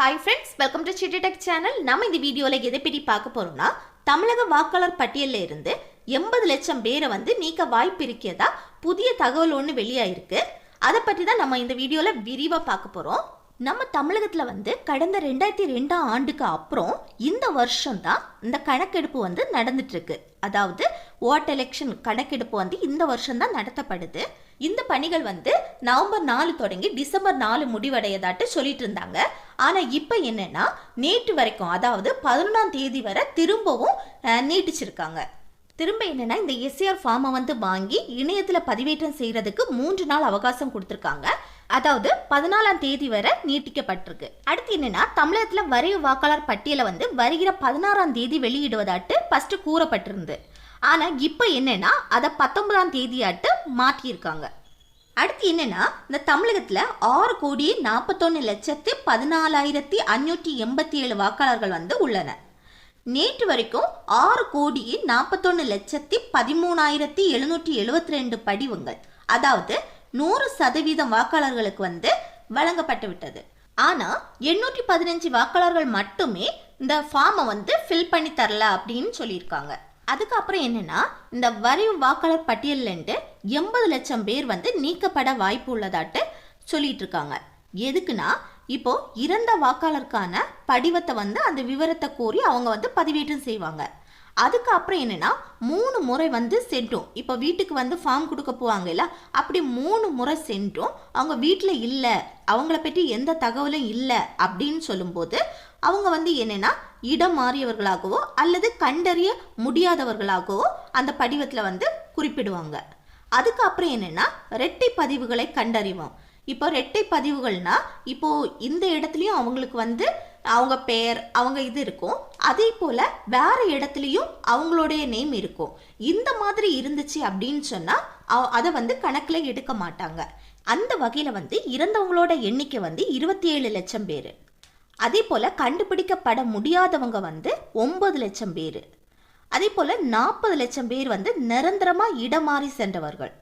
Hi friends welcome to city tech channel நம்ம இந்த வீடியோவில் எதை பற்றி பார்க்க போகிறோம்னா தமிழக வாக்காளர் பட்டியலில் இருந்து எண்பது லட்சம் பேரை வந்து நீக்க வாய்ப்பு இருக்கிறதா புதிய தகவல் ஒன்று வெளியாயிருக்கு. அதை பற்றி தான் நம்ம இந்த வீடியோவில் விரிவாக பார்க்க போகிறோம் நம்ம தமிழகத்தில் வந்து கடந்த ரெண்டாயிரத்தி ரெண்டாம் ஆண்டுக்கு அப்புறம் இந்த வருஷம் தான் இந்த கணக்கெடுப்பு வந்து நடந்துட்டு இருக்கு. அதாவது ஓட் எலெக்ஷன் கணக்கெடுப்பு வந்து இந்த வருஷம் தான் நடத்தப்படுது. இந்த பணிகள் வந்து நவம்பர் நாலு தொடங்கி டிசம்பர் நாலு முடிவடையதாட்டு சொல்லிட்டு இருந்தாங்க ஆனால் இப்போ என்னென்னா நேற்று வரைக்கும் அதாவது பதினொன்றாம் தேதி வரை திரும்பவும் நீட்டிச்சிருக்காங்க. திரும்ப என்னென்னா இந்த எஸ்ஆர் ஃபார்மை வந்து வாங்கி இணையத்தில் பதிவேற்றம் செய்கிறதுக்கு மூன்று நாள் அவகாசம் கொடுத்துருக்காங்க. அதாவது பதினாலாம் தேதி வரை நீட்டிக்கப்பட்டிருக்கு. அடுத்து என்னென்னா தமிழகத்தில் வரைவு வாக்காளர் பட்டியலை வந்து வருகிற பதினாறாம் தேதி வெளியிடுவதாட்டு ஃபஸ்ட்டு கூறப்பட்டிருந்து. ஆனால் இப்போ என்னென்னா அதை பத்தொன்பதாம் தேதியாட்டு மாற்றியிருக்காங்க அடுத்து என்னென்னா இந்த தமிழகத்தில் ஆறு கோடி நாற்பத்தொன்னு லட்சத்து பதினாலாயிரத்தி அஞ்சூற்றி எண்பத்தி ஏழு வாக்காளர்கள் வந்து உள்ளனர் நேற்று வரைக்கும் ஆறு கோடி நாற்பத்தொன்னு லட்சத்தி பதிமூணாயிரத்தி எழுநூற்றி எழுபத்தி ரெண்டு படிவங்கள் அதாவது நூறு சதவீதம் வாக்காளர்களுக்கு வந்து வழங்கப்பட்டு விட்டது. ஆனால் எண்ணூற்றி பதினஞ்சு வாக்காளர்கள் மட்டுமே இந்த ஃபார்மை வந்து ஃபில் பண்ணி தரல அப்படின்னு சொல்லியிருக்காங்க. அதுக்கப்புறம் என்னன்னா இந்த வரைவு வாக்காளர் பட்டியலிருந்து எண்பது லட்சம் பேர் வந்து நீக்கப்பட வாய்ப்பு உள்ளதாட்டு சொல்லிட்டு இருக்காங்க எதுக்குன்னா இப்போ இறந்த வாக்காளருக்கான படிவத்தை வந்து அந்த விவரத்தை கோரி அவங்க வந்து பதிவேற்றம் செய்வாங்க. அதுக்கப்புறம் என்னென்னா மூணு முறை வந்து சென்றும் இப்போ வீட்டுக்கு வந்து ஃபார்ம் கொடுக்க போவாங்கல்ல அப்படி மூணு முறை சென்றும் அவங்க வீட்டில் இல்லை அவங்கள பற்றி எந்த தகவலும் இல்லை அப்படின்னு சொல்லும்போது அவங்க வந்து என்னென்னா இடம் மாறியவர்களாகவோ அல்லது கண்டறிய முடியாதவர்களாகவோ அந்த படிவத்தில் வந்து குறிப்பிடுவாங்க. அதுக்கப்புறம் என்னென்னா ரெட்டை பதிவுகளை கண்டறிவோம். இப்போ ரெட்டை பதிவுகள்னா இப்போது இந்த இடத்துலையும் அவங்களுக்கு வந்து அவங்க பெயர் அவங்க இது இருக்கும். அதே போல் வேறு இடத்துலையும் அவங்களுடைய நேம் இருக்கும். இந்த மாதிரி இருந்துச்சு அப்படின்னு சொன்னால் அவ- அதை வந்து கணக்கில் எடுக்க மாட்டாங்க. அந்த வகையில் வந்து இறந்தவங்களோட எண்ணிக்கை வந்து இருபத்தி ஏழு லட்சம் பேர். அதே போல் கண்டுபிடிக்கப்பட முடியாதவங்க வந்து ஒம்பது லட்சம் பேர். அதே போல் நாற்பது லட்சம் பேர் வந்து நிரந்தரமாக இடம் மாறி சென்றவர்கள்.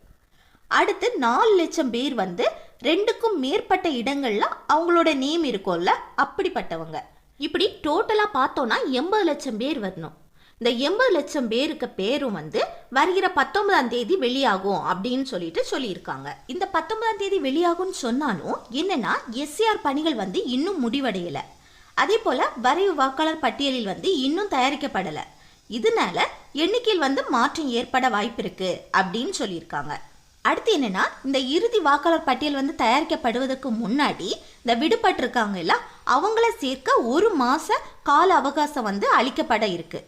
அடுத்து நாலு லட்சம் பேர் வந்து ரெண்டுக்கும் மேற்பட்ட இடங்களில் அவங்களோட நேம் இருக்கும்ல அப்படிப்பட்டவங்க. இப்படி டோட்டலாக பார்த்தோன்னா எண்பது லட்சம் பேர் வரணும். இந்த எண்பது லட்சம் பேருக்கு பேரும் வந்து வருகிற பத்தொன்பதாம் தேதி வெளியாகும் அப்படின்னு சொல்லிட்டு சொல்லியிருக்காங்க. இந்த பத்தொன்பதாம் தேதி வெளியாகும்னு சொன்னாலும் என்னன்னா எஸ்சிஆர் பணிகள் வந்து இன்னும் முடிவடையல. அதே போல வரைவு வாக்காளர் பட்டியலில் வந்து இன்னும் தயாரிக்கப்படல. இதனால எண்ணிக்கையில் வந்து மாற்றம் ஏற்பட வாய்ப்பு இருக்கு அப்படின்னு சொல்லியிருக்காங்க. அடுத்து என்னன்னா இந்த இறுதி வாக்காளர் பட்டியல் வந்து தயாரிக்கப்படுவதற்கு முன்னாடி இந்த விடுபட்டிருக்காங்க எல்லாம் அவங்கள சேர்க்க ஒரு மாச கால அவகாசம் வந்து அளிக்கப்பட இருக்கு.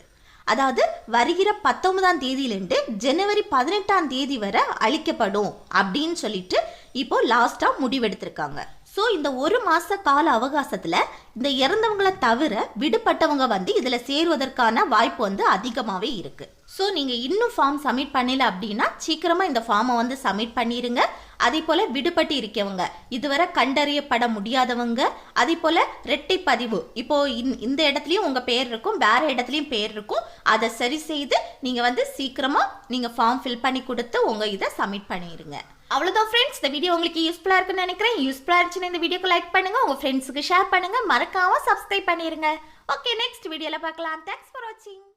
அதாவது வருகிற பத்தொன்பதாம் தேதியிலிருந்து ஜனவரி பதினெட்டாம் தேதி வரை அளிக்கப்படும் அப்படின்னு சொல்லிட்டு இப்போ லாஸ்ட்டாக முடிவெடுத்திருக்காங்க. ஸோ இந்த ஒரு மாத கால அவகாசத்தில் இந்த இறந்தவங்களை தவிர விடுபட்டவங்க வந்து இதில் சேருவதற்கான வாய்ப்பு வந்து அதிகமாகவே இருக்குது ஸோ நீங்கள் இன்னும் ஃபார்ம் சப்மிட் பண்ணல அப்படின்னா சீக்கிரமாக இந்த ஃபார்மை வந்து சப்மிட் பண்ணிடுங்க அதே போல் விடுபட்டு இருக்கவங்க இதுவரை கண்டறியப்பட முடியாதவங்க அதே போல் ரெட்டை பதிவு. இப்போது இந் இந்த இடத்துலையும் உங்கள் பேர் இருக்கும் வேற இடத்துலையும் பேர் இருக்கும். அதை சரி செய்து நீங்கள் வந்து சீக்கிரமாக நீங்கள் ஃபார்ம் ஃபில் பண்ணி கொடுத்து உங்கள் இதை சப்மிட் பண்ணிடுங்க அவ்வளோதான் ஃப்ரெண்ட்ஸ் இந்த வீடியோ உங்களுக்கு யூஸ்ஃபுல்லாக இருக்குன்னு நினைக்கிறேன். யூஸ்ஃபுல்லாக இருந்துச்சுன்னா இந்த வீடியோக்கு லைக் பண்ணுங்க. உங்கள் ஃப்ரெண்ட்ஸுக்கு ஷேர் பண்ணுங்கள் மறக்காம சப்ஸ்கிரைப் பண்ணிடுங்க ஓகே நெக்ஸ்ட் வீடியோவில் பார்க்கலாம். தேங்க்ஸ் ஃபார் வாட்சிங்